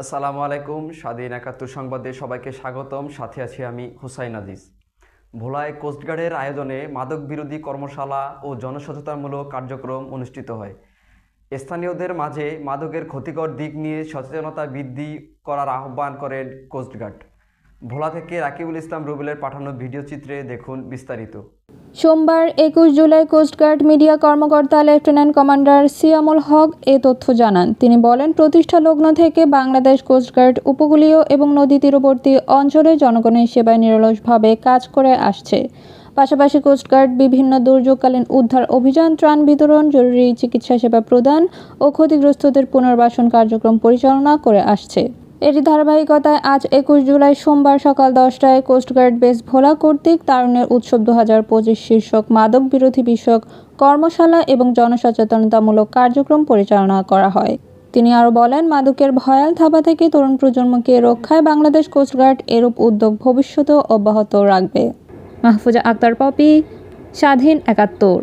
আসসালামু আলাইকুম, স্বাধীন একাত্তর সংবাদে সবাইকে স্বাগতম। সাথে আছি আমি হুসাইন আজিজ। ভোলায় কোস্টগার্ডের আয়োজনে মাদক বিরোধী কর্মশালা ও জনসচেতনমূলক কার্যক্রম অনুষ্ঠিত হয়। স্থানীয়দের মাঝে মাদকের ক্ষতিকর দিক নিয়ে সচেতনতা বৃদ্ধি করার আহ্বান করেন কোস্টগার্ড। ভোলা থেকে রাকিবুল ইসলাম রুবেলের পাঠানো ভিডিও চিত্রে দেখুন বিস্তারিত। সোমবার একুশ জুলাই কোস্টগার্ড মিডিয়া কর্মকর্তা লেফটেন্যান্ট কমান্ডার সিয়ামুল হক এ তথ্য জানান। তিনি বলেন, প্রতিষ্ঠা লগ্ন থেকে বাংলাদেশ কোস্টগার্ড উপকূলীয় এবং নদী তীরবর্তী অঞ্চলে জনগণের সেবায় নিরলসভাবে কাজ করে আসছে। পাশাপাশি কোস্টগার্ড বিভিন্ন দুর্যোগকালীন উদ্ধার অভিযান, ত্রাণ বিতরণ, জরুরি চিকিৎসা সেবা প্রদান ও ক্ষতিগ্রস্তদের পুনর্বাসন কার্যক্রম পরিচালনা করে আসছে। এরই ধারাবাহিকতায় আজ একুশ জুলাই সোমবার সকাল দশটায় কোস্টগার্ড বেস ভোলা কর্তৃক তারুণ্যের উৎসব দু হাজার পঁচিশ শীর্ষক মাদক বিরোধী বিষয়ক কর্মশালা এবং জনসচেতনতামূলক কার্যক্রম পরিচালনা করা হয়। তিনি আরও বলেন, মাদকের ভয়াল থাবা থেকে তরুণ প্রজন্মকে রক্ষায় বাংলাদেশ কোস্টগার্ড এরূপ উদ্যোগ ভবিষ্যতেও অব্যাহত রাখবে। মাহফুজা আক্তার পপি, স্বাধীন একাত্তর।